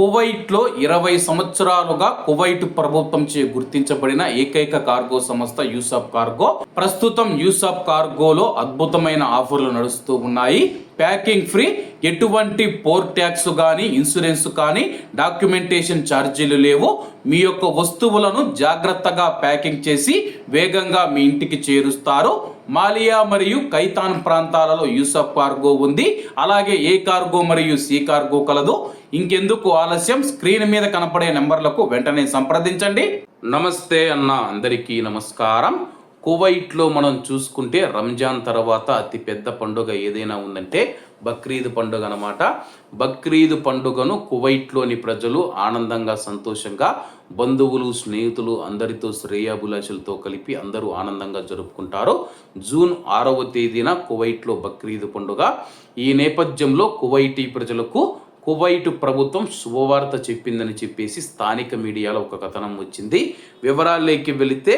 కువైట్లో ఇరవై సంవత్సరాలుగా కువైట్ ప్రభుత్వంచే గుర్తించబడిన ఏకైక కార్గో సంస్థ యూసఫ్ కార్గో. ప్రస్తుతం యూసఫ్ కార్గోలో అద్భుతమైన ఆఫర్లు నడుస్తూ ఉన్నాయి. ప్యాకింగ్ ఫ్రీ ఎటువంటి పోర్ ట్యాక్స్ కానీ ఇన్సూరెన్స్ కానీ డాక్యుమెంటేషన్ ఛార్జీలు లేవు. మీ యొక్క వస్తువులను జాగ్రత్తగా ప్యాకింగ్ చేసి వేగంగా మీ ఇంటికి చేరుస్తారు. మాలియా మరియు కైతాన్ ప్రాంతాలలో యూసఫ్ కార్గో ఉంది. అలాగే ఏ కార్గో మరియు సి కార్గో కలదు. ఇంకెందుకు ఆలస్యం? స్క్రీన్ మీద కనపడే నెంబర్లకు వెంటనే సంప్రదించండి. నమస్తే అన్న అందరికీ నమస్కారం. కువైట్లో మనం చూసుకుంటే రంజాన్ తర్వాత అతిపెద్ద పండుగ ఏదైనా ఉందంటే బక్రీద్ పండుగ అనమాట బక్రీద్ పండుగను కువైట్లోని ప్రజలు ఆనందంగా సంతోషంగా బంధువులు స్నేహితులు అందరితో శ్రేయాభిలాషులతో కలిపి అందరూ ఆనందంగా జరుపుకుంటారు. జూన్ ఆరవ తేదీన కువైట్లో బక్రీద్ పండుగ. ఈ నేపథ్యంలో కువైటీ ప్రజలకు కువైట్ ప్రభుత్వం శుభవార్త చెప్పిందని చెప్పేసి స్థానిక మీడియాలో ఒక కథనం వచ్చింది. వివరాల్లోకి వెళితే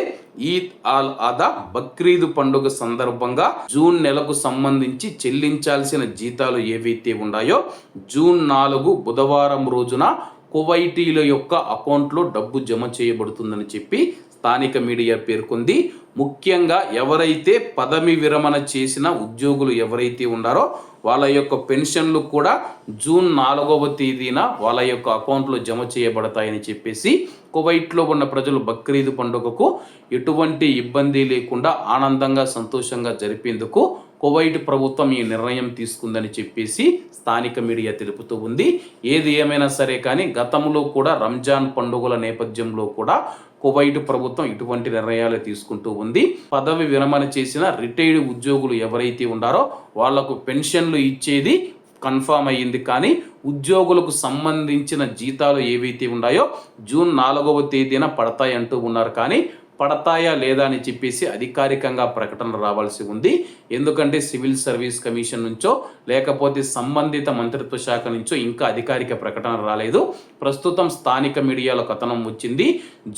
ఈద్ ఆల్ అదా బక్రీద్ పండుగ సందర్భంగా జూన్ నెలకు సంబంధించి చెల్లించాల్సిన జీతాలు ఏవైతే ఉన్నాయో జూన్ నాలుగు బుధవారం రోజున కువైటీల యొక్క అకౌంట్లో డబ్బు జమ చేయబడుతుందని చెప్పి స్థానిక మీడియా పేర్కొంది. ముఖ్యంగా ఎవరైతే పదవి విరమణ చేసిన ఉద్యోగులు ఎవరైతే ఉన్నారో వాళ్ళ యొక్క పెన్షన్లు కూడా జూన్ నాలుగవ తేదీన వాళ్ళ యొక్క అకౌంట్లో జమ చేయబడతాయని చెప్పేసి కువైట్లో ఉన్న ప్రజలు బక్రీద్ పండుగకు ఎటువంటి ఇబ్బంది లేకుండా ఆనందంగా సంతోషంగా జరిపేందుకు కువైట్ ప్రభుత్వం ఈ నిర్ణయం తీసుకుందని చెప్పేసి స్థానిక మీడియా తెలుపుతూ ఉంది. ఏది ఏమైనా సరే కానీ గతంలో కూడా రంజాన్ పండుగల నేపథ్యంలో కూడా కువైట్ ప్రభుత్వం ఇటువంటి నిర్ణయాలు తీసుకుంటూ ఉంది. పదవి విరమణ చేసిన రిటైర్డ్ ఉద్యోగులు ఎవరైతే ఉన్నారో వాళ్ళకు పెన్షన్లు ఇచ్చేది కన్ఫామ్ అయ్యింది. కానీ ఉద్యోగులకు సంబంధించిన జీతాలు ఏవైతే ఉన్నాయో జూన్ నాలుగవ తేదీన పడతాయి అంటూ ఉన్నారు. కానీ పడతాయా లేదా అని చెప్పేసి అధికారికంగా ప్రకటన రావాల్సి ఉంది. ఎందుకంటే సివిల్ సర్వీస్ కమిషన్ నుంచో లేకపోతే సంబంధిత మంత్రిత్వ శాఖ నుంచో ఇంకా అధికారిక ప్రకటన రాలేదు. ప్రస్తుతం స్థానిక మీడియాలో కథనం వచ్చింది.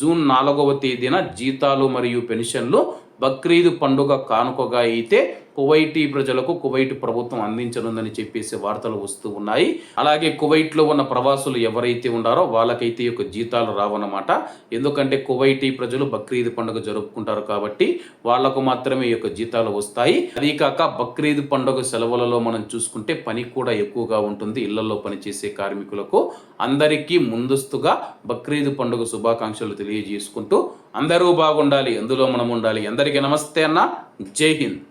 జూన్ నాలుగవ తేదీన జీతాలు మరియు పెన్షన్లు బక్రీద్ పండుగ కానుకగా అయితే కువైటీ ప్రజలకు కువైట్ ప్రభుత్వం అందించనుందని చెప్పేసి వార్తలు వస్తూ ఉన్నాయి. అలాగే కువైట్లో ఉన్న ప్రవాసులు ఎవరైతే ఉన్నారో వాళ్ళకైతే యొక్క జీతాలు రావన్నమాట. ఎందుకంటే కువైటీ ప్రజలు బక్రీద్ పండుగ జరుపుకుంటారు కాబట్టి వాళ్ళకు మాత్రమే ఈ యొక్క జీతాలు వస్తాయి. అదీకాక బక్రీద్ పండుగ సెలవులలో మనం చూసుకుంటే పని కూడా ఎక్కువగా ఉంటుంది. ఇళ్ళలో పనిచేసే కార్మికులకు అందరికీ ముందస్తుగా బక్రీద్ పండుగ శుభాకాంక్షలు తెలియజేసుకుంటూ అందరూ బాగుండాలి అందులో మనం ఉండాలి. అందరికీ నమస్తే అన్న. జై హింద్.